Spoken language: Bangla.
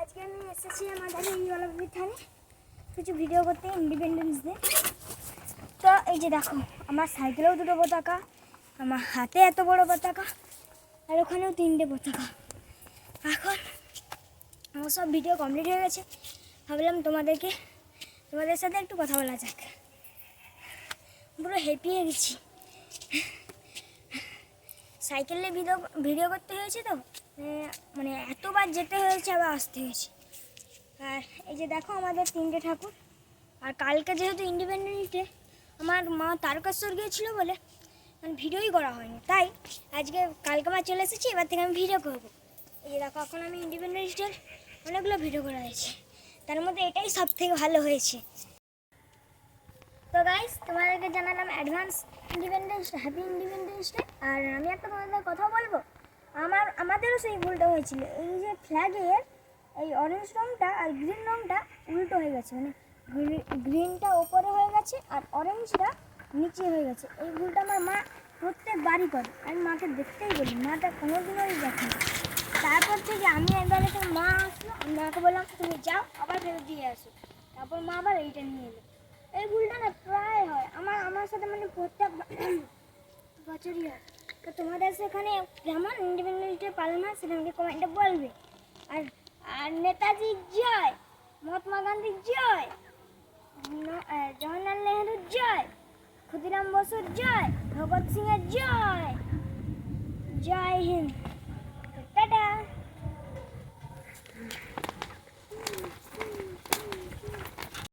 আজকে আমি এসেছি আমাদের অলম্পিক থানে কিছু ভিডিও করতে ইন্ডিপেন্ডেন্স ডে তো এই যে দেখো, আমার সাইকেলেও দুটো পতাকা, আমার হাতে এত বড় পতাকা, আর ওখানেও তিনটে পতাকা। এখন আমার সব ভিডিও কমপ্লিট হয়ে গেছে। ভাবলাম তোমাদেরকে, তোমাদের সাথে একটু কথা বলা যাক। পুরো হেঁপিয়ে গেছি। সাইকেলে ভিডিও ভিডিও করতে হয়েছে তো? মানে- মানে এতবার যেতে হয়েছে, আবার আসতে হয়েছে। আর এই যে দেখো আমাদের তিনটে ঠাকুর। আর কালকে যেহেতু ইন্ডিপেন্ডেন্স ডে আমার মা তারকেশ্বর গিয়েছিল বলে মানে ভিডিওই করা হয়নি। তাই আজকে কালকে মা চলে এসেছি, এবার থেকে আমি ভিডিও করব। এই যে দেখো, এখন আমি ইন্ডিপেন্ডেন্স ডে অনেকগুলো ভিডিও করা হয়েছে তার মধ্যে এটাই সব থেকে ভালো হয়েছে। তো গাইস তোমাদেরকে জানালাম advance independence happy independence day আর আমি একটা তোমাদের কথা বলব। আমার, আমাদেরও সেই ভুলটা হয়েছিল। এই যে ফ্ল্যাগের এই অরেঞ্জ রংটা আর গ্রিন রংটা উল্টো হয়ে গেছে। মানে গ্রিনটা ওপরে হয়ে গেছে আর অরেঞ্জটা নিচে হয়ে গেছে। এই ভুলটা আমার মা প্রত্যেকবারই করে। আমি মাকে দেখতেই বলি মাটা কোনোদিনই দেখে। তারপর থেকে আমি একবার এসে মা আসলো, আমি মাকে বললাম, তুমি যাও, আবার ফেরত দিয়ে আসো। তারপর মা আবার এইটা নিয়ে এলো। এই ভুলটা আমার সাথে মানে প্রত্যেক বছরই হয়। তো তোমাদের সেখানে যেমন ইন্ডিপেন্ডেন্স ডে পালন হয় সেটা আমাকে কমেন্টে বলবে। আর আর নেতাজি জয়, মহাত্মা গান্ধীর জয় জওহরলাল নেহরুর জয়, ক্ষুদিরাম বসুর জয়, ভগৎ সিংয়ের জয়। জয় হিন্দ।